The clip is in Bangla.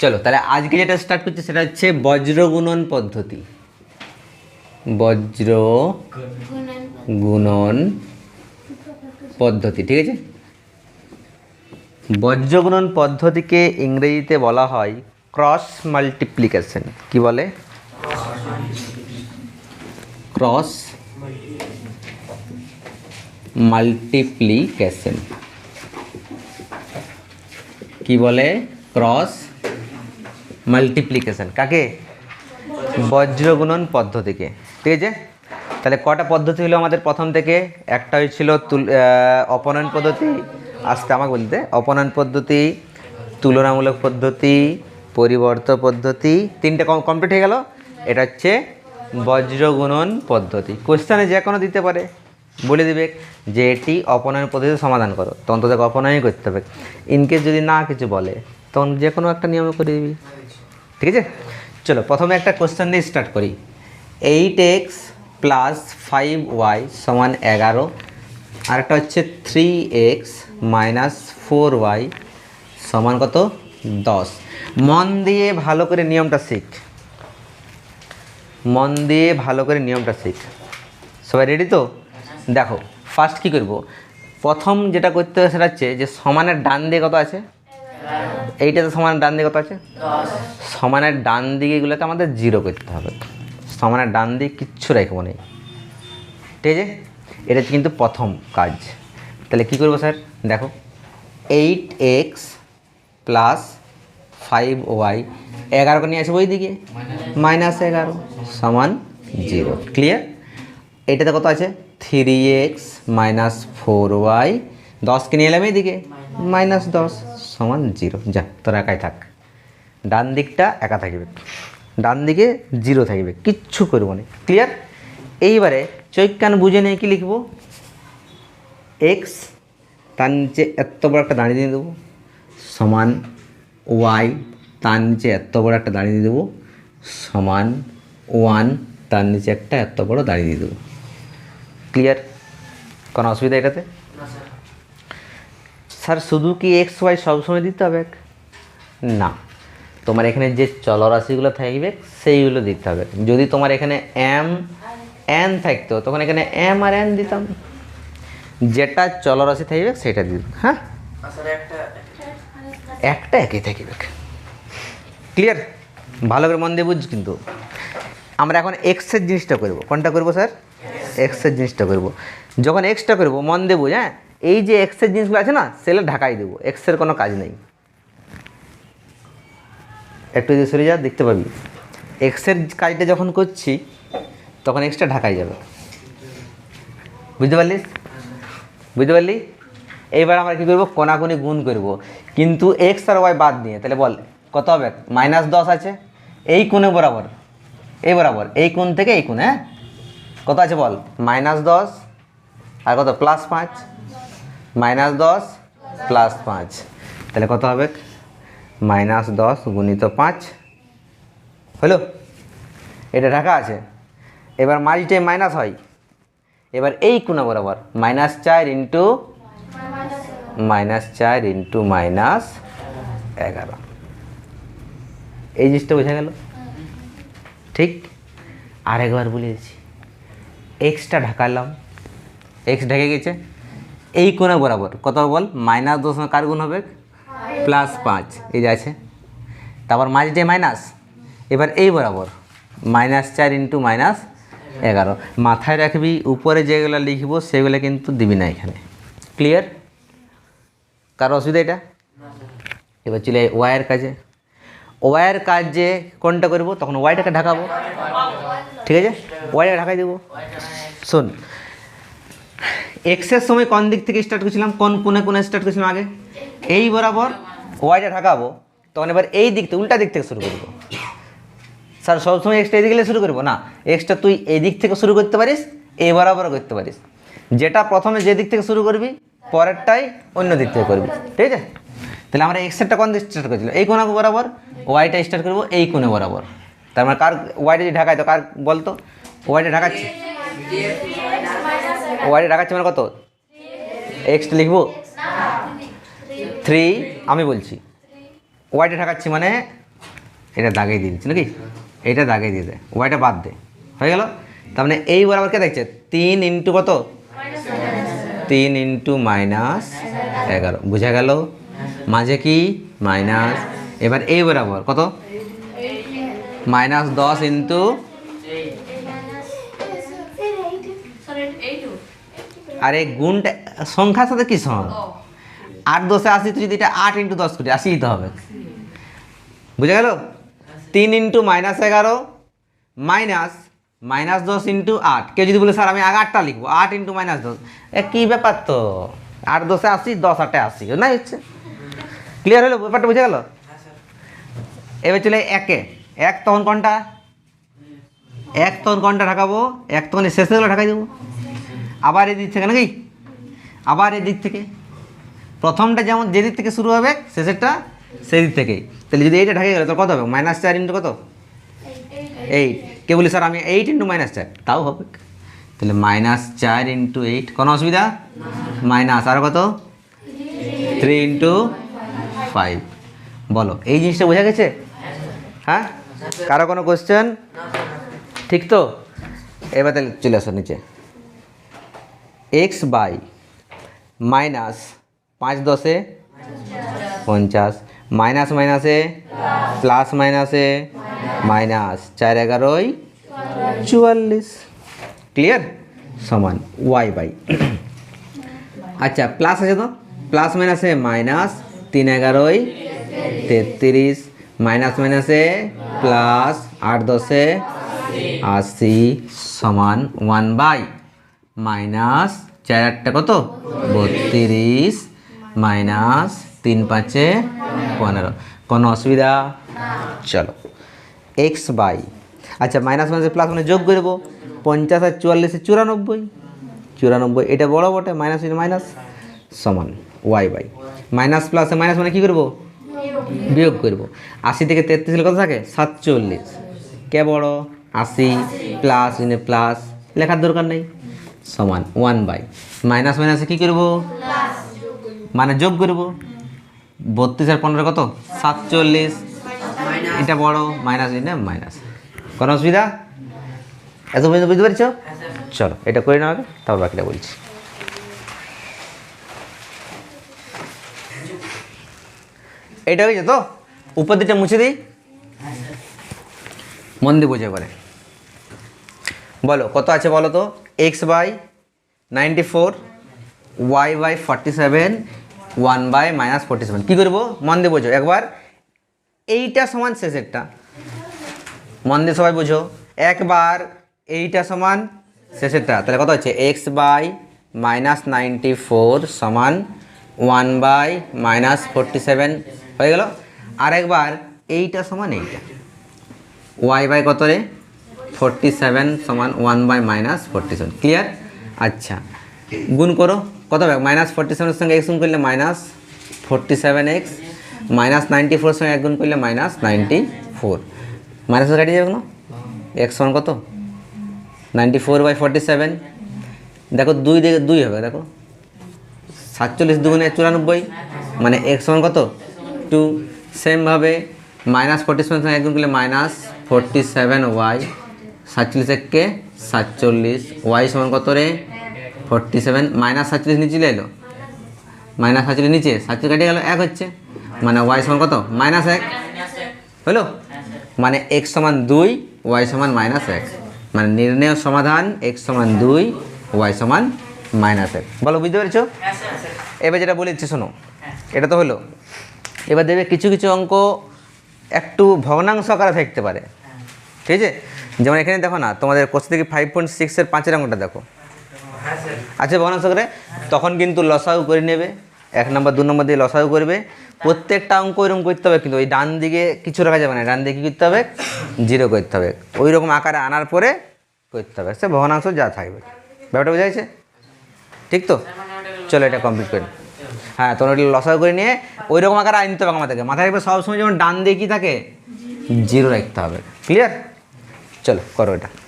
চলো, তাহলে আজকে যেটা স্টার্ট করছি সেটা হচ্ছে বজ্রগুণন পদ্ধতি। বজ্র গুণন পদ্ধতি, ঠিক আছে? বজ্রগুণন পদ্ধতিকে ইংরেজিতে বলা হয় ক্রস মাল্টিপ্লিকেশন কি বলে? ক্রস মাল্টিপ্লিকেশন কি বলে? ক্রস মাল্টিপ্লিকেশন কাকে? বজ্রগুণন পদ্ধতিকে। ঠিক আছে? তাহলে কটা পদ্ধতি হলো আমাদের প্রথম থেকে? একটা হয়েছিল তুল অপনয়ন পদ্ধতি, আসতে আমাকে বলতে অপনয়ন পদ্ধতি, তুলনামূলক পদ্ধতি, পরিবর্ত পদ্ধতি, তিনটে কমপ্লিট হয়ে গেল। এটা হচ্ছে বজ্রগুণন পদ্ধতি। কোশ্চেনে যে কোনো দিতে পারে। বলে দিবে যে এটি অপনয়ন পদ্ধতি সমাধান করো। তখন তোদেরকে অপনয়নই করতে হবে। ইনকেস যদি না কিছু বলে তখন যে কোনো একটা নিয়মে করে দিবি। ঠিক আছে? চলো, প্রথমে একটা কোশ্চেন দিয়ে স্টার্ট করি। Eight x plus five y সমান এগারো। আর একটা হচ্ছে three x minus four y সমান কত? দশ। মন দিয়ে ভালো করে নিয়মটা শিখ। মন দিয়ে ভালো করে নিয়মটা শিখ। সবাই রেডি তো? দেখো ফার্স্ট কি করব? প্রথম যেটা করতে হবে সেটা হচ্ছে যে সমানের ডান দিয়ে কত আছে? এইটাতে সমানের ডান দিকে কত আছে? সমানের ডান দিকেগুলোকে আমাদের জিরো করতে হবে। সমানের ডান দিকে কিচ্ছু রাখব নেই। ঠিক আছে? এটা কিন্তু প্রথম কাজ। তাহলে কী করব স্যার? দেখো eight x plus five y এগারোকে নিয়ে আসব ওই দিকে মাইনাস এগারো সমান জিরো ক্লিয়ার এটাতে কত আছে? Three x minus four y দশকে নিয়ে এলাম এইদিকে। মাইনাস দশ। সমান জিরো। যা, তোর একাই থাক। ডান দিকটা একা থাকবে। ডান দিকে জিরো থাকবে। কিচ্ছু করব না। ক্লিয়ার এইবারে চৈকান বুঝে নিয়ে কি লিখব? এক্স তার নিচে এত বড় একটা দাঁড়িয়ে দিয়ে দেবো। সমান ওয়াই তার নিচে এত বড় একটা দাঁড়িয়ে দিয়ে দেবো। সমান ওয়ান তার নিচে একটা এত বড় দাঁড়িয়ে দিয়ে দেবো। ক্লিয়ার কোনো অসুবিধা এটাতে? স্যার শুধু কি এক্স ওয়াই সবসময় দিতে হবে? না। তোমার এখানে যে চলরাশিগুলো থাকবে সেইগুলো দিতে হবে। যদি তোমার এখানে এম এন থাকতো তখন এখানে এম আর এন দিতাম। যেটা চলরাশি থাকবে সেটা দিত হ্যাঁ? একটা একই থাকবে। ক্লিয়ার ভালো করে মন দিয়ে বুঝ কিন্তু? আমরা এখন এক্সের জিনিসটা করব। কোনটা করব স্যার? এক্সের জিনিসটা করব। যখন এক্সটা করব মন দিয়ে বুঝ হ্যাঁ? এই যে এক্সের জিনিসগুলো আছে না, সেলে ঢাকাই দেবো। এক্সের কোনো কাজ নেই। একটু যদি সরে যা, দেখতে পাবি। এক্সের কাজটা যখন করছি, তখন এক্সটা ঢাকাই যাবে। বুঝতে পারলিস বুঝতে পারলি? এইবার আমরা কী করব? কোনাকুনি গুণ করব। কিন্তু এক্স আর ওয়াই বাদ দিয়ে, তাহলে বল, কত হবে? মাইনাস দশ আছে। এই কোণে বরাবর। এই বরাবর। এই কোণ থেকে এই কোণ হ্যাঁ? কত আছে বল? মাইনাস দশ। আর কত? প্লাস পাঁচ। মাইনাস দশ প্লাস পাঁচ। তাহলে কত হবে? মাইনাস দশ গুণিত পাঁচ। হলো? এটা ঢাকা আছে। এবার মাঝিটাই মাইনাস হয়। এবার এই কোণা বরাবর? মাইনাস চার ইন্টু মাইনাস চার ইন্টু মাইনাস এগারো। এই জিনিসটা বোঝা গেল? ঠিক? আরেকবার বলে দিচ্ছি। এক্সটা ঢাকালাম। এক্স ঢেকে গেছে। এই কোণা বরাবর, কত বল? মাইনাস দশ কার গুণ হবে? প্লাস পাঁচ, এই যে আছে। তারপর মাঝিটে মাইনাস, এবার এই বরাবর, মাইনাস চার ইন্টু মাইনাস এগারো। মাথায় রাখবি, উপরে যেগুলো লিখব, সেগুলো কিন্তু দিবি না এখানে। ক্লিয়ার কারও অসুবিধা এটা? এবার চলে আয় ওয়াইয়ের কাজে। ওয়াইয়ের কাজে কোনটা করব? তখন ওয়াইটাকে ঢাকাবো। ঠিক আছে? ওয়াইটাকে ঢাকাই দেবো। শোন এক্সের সময় কোন দিক থেকে স্টার্ট করছিলাম? কোন কোনে কোনে স্টার্ট করছিলাম আগে? এই বরাবর ওয়াইটা ঢাকাবো। তখন এবার এই দিক থেকে, উল্টা দিক থেকে শুরু করব। স্যার, সবসময় এক্সট্রা এদিকে শুরু করব? না এক্সট্রা তুই এই দিক থেকে শুরু করতে পারিস, এই বরাবর করতে পারিস। যেটা প্রথমে যে দিক থেকে শুরু করবি, পরেরটাই অন্য দিক থেকে করবি। ঠিক আছে? তাহলে আমরা এক্সেরটা কোন দিক স্টার্ট করেছিল এই কোনা বরাবর ওয়াইটা স্টার্ট করব এই কোণে বরাবর। তার মানে কার ওয়াইটা যদি ঢাকায়, তো কার বলতো? ওয়াইটা ঢাকাচ্ছি। ওয়াইটা ঢাকাচ্ছি মানে কত? এক্সটা লিখব? থ্রি আমি বলছি। ওয়াইটা ঢাকাচ্ছি মানে এটা দাগে দিয়ে দিচ্ছি নাকি? এটা দাগে দিয়ে দে। ওয়াইটা বাদ দে। হয়ে গেল? তার মানে এই বরাবর কে দেখছে? তিন ইন্টু কত? তিন ইন্টু মাইনাস এগারো। বুঝা গেল? মাঝে কি? মাইনাস। এবার এই বরাবর কত? মাইনাস দশ ইন্টু আরে গুণটা সংখ্যার সাথে কি সমান? আট দশে আশি তো যদি এটা আট ইন্টু দশ করি আশি দিতে হবে। বুঝে গেল? তিন ইন্টু মাইনাস এগারো মাইনাস মাইনাস দশ ইন্টু আট। কেউ যদি বলে স্যার আমি আগে আটটা লিখব। আট ইন্টু মাইনাস দশ। এ কী ব্যাপার তো? আট দশে আশি দশ আটে আশি। না হচ্ছে। ক্লিয়ার হলো? ব্যাপারটা বুঝে গেল? এবার চলে একে। এক তখন কোনটা? এক তখন কোনটা ঢাকাবো? এক তখন শেষে ঢাকাই দেবো। আবার এদিক থেকে নাকি? আবার এদিক থেকে। প্রথমটা যেমন যেদিক থেকে শুরু হবে, শেষেরটা সেদিক থেকেই। তাহলে যদি এইটা ঢাকে গেলে তো কত হবে? মাইনাস চার ইন্টু কত? এইট কে বলি স্যার, আমি এইট ইন্টু মাইনাস চার? তাও হবে। তাহলে মাইনাস চার ইন্টু এইট কোনো অসুবিধা? মাইনাস আর কত? থ্রি ইন্টু ফাইভ বলো, এই জিনিসটা বোঝা গেছে? হ্যাঁ? কারও কোনো কোশ্চেন ঠিক তো? এবার তাহলে চলে আসো নিচে। এক্স বাই মাইনাস পাঁচ দশে পঞ্চাশ। মাইনাস মাইনাসে প্লাস মাইনাসে মাইনাস চার এগারোই চুয়াল্লিশ। ক্লিয়ার সমান ওয়াই বাই আচ্ছা প্লাস আছে তো? প্লাস মাইনাসে মাইনাস তিন এগারোই তেত্রিশ। মাইনাস মাইনাসে প্লাস আট দশে আশি সমান ওয়ান বাই মাইনাস চার আটটা কত? বত্রিশ মাইনাস তিন পাঁচে পনেরো। কোনো অসুবিধা? চলো। X by. আচ্ছা মাইনাস মাইনাসে প্লাস মানে যোগ করব পঞ্চাশ আর চুয়াল্লিশে চুরানব্বই। চুরানব্বই, এটা বড় বটে, মাইনাস মাইনাস সমান, ওয়াই বাই। মাইনাস প্লাসে মাইনাস মানে কী করব? বিয়োগ করব। আশি থেকে তেত্রিশ কত থাকে? সাতচল্লিশ। কে বড়? আশি প্লাস ইনে প্লাস লেখার দরকার নেই। সমান ওয়ান বাই মাইনাস মাইনাসে কী করব? মানে যোগ করব। বত্রিশ আর পনেরো কত? সাতচল্লিশ। এটা বড় মাইনাস ইনে মাইনাস কোনো অসুবিধা? এত পর্যন্ত বুঝতে পারছ? চলো, এটা করে নেওয়া হবে তারপর বাকিটা বলছি। এটা হয়েছে তো? উপর দিকটা মুছে দিই? মন দিয়ে বোঝা করে বলো, কত আছে বলো তো? X by ninety four y by forty seven one by minus forty seven কী করব? মন দিয়ে বোঝো। একবার। এইটা সমান শেষেরটা। মন দিয়ে সবাই বোঝো। একবার এইটা সমান শেষেরটা। তাহলে কত হচ্ছে? X by minus ninety four সমান one by minus forty seven হয়ে গেল? আর একবার এইটা সমান এইটা। ওয়াই বাই কত রে? ফোরটি সেভেন সমান one by minus forty seven clear আচ্ছা। গুণ করো। কত হবে? মাইনাস ফোরটি সেভেনের সঙ্গে এক্স গুণ করলে minus forty seven x minus ninety four সঙ্গে এক গুণ করলে মাইনাস নাইনটি ফোর মাইনাস কাটিয়ে যাবে না এক্স সমান কত? Ninety four by forty seven দেখো, দুই দিকে দুই হবে, দেখো। সাতচল্লিশ দুগুণে চুরানব্বই মানে এক্স সমান কত? টু সেমভাবে মাইনাস ফোরটি সেভেন সঙ্গে একগুণ করলে মাইনাস ফোরটি সেভেন ওয়াই সাতচল্লিশ এককে সাতচল্লিশ। ওয়াই সমান কত রে? ফোরটি সেভেন মাইনাস সাতচল্লিশ নিচে চলে এলো। মাইনাস সাতচল্লিশ নিচে। সাতচল্লিশ কেটে গেল, এক হচ্ছে। মানে ওয়াই সমান কত? মাইনাস এক। হলো? মানে এক্স সমান দুই ওয়াই সমান মাইনাস এক। মানে নির্ণয় সমাধান এক্স সমান দুই ওয়াই সমান মাইনাস এক। বলো, বুঝতে পেরেছ? এবার যেটা বলেছি, শোনো। এটা তো হলো। এবার দেবে কিছু কিছু অঙ্ক একটু ভগ্নাংশ আকারে থাকতে পারে। ঠিক আছে? যেমন এখানে দেখো না, তোমাদের কোশ্চেন থেকে ফাইভ পয়েন্ট সিক্সের পাঁচের অঙ্কটা দেখো। আচ্ছা করে তখন কিন্তু লসাগু করে নেবে, এক নম্বর, দু নম্বর দিয়ে লসাগু করবে। প্রত্যেকটা অঙ্ক ওইরকম করতে হবে কিন্তু ওই ডান দিকে কিছু রাখা যাবে না ডান দিকে করতে হবে? জিরো করতে হবে। ওই রকম আকারে আনার পরে করতে হবে। সে ভগ্নাংশ যা থাকবে। ব্যাপারটা বোঝা যাচ্ছে ঠিক তো? চলো এটা কমপ্লিট করি। হ্যাঁ তোমরা ওটা লসাগু করে নিয়ে ওই রকম আকারে আনতে হবে আমাদেরকে। মাথায় রাখবে, সবসময় যেমন ডান দিয়ে কী থাকে? জিরো রাখতে হবে। ক্লিয়ার চলো করো এটা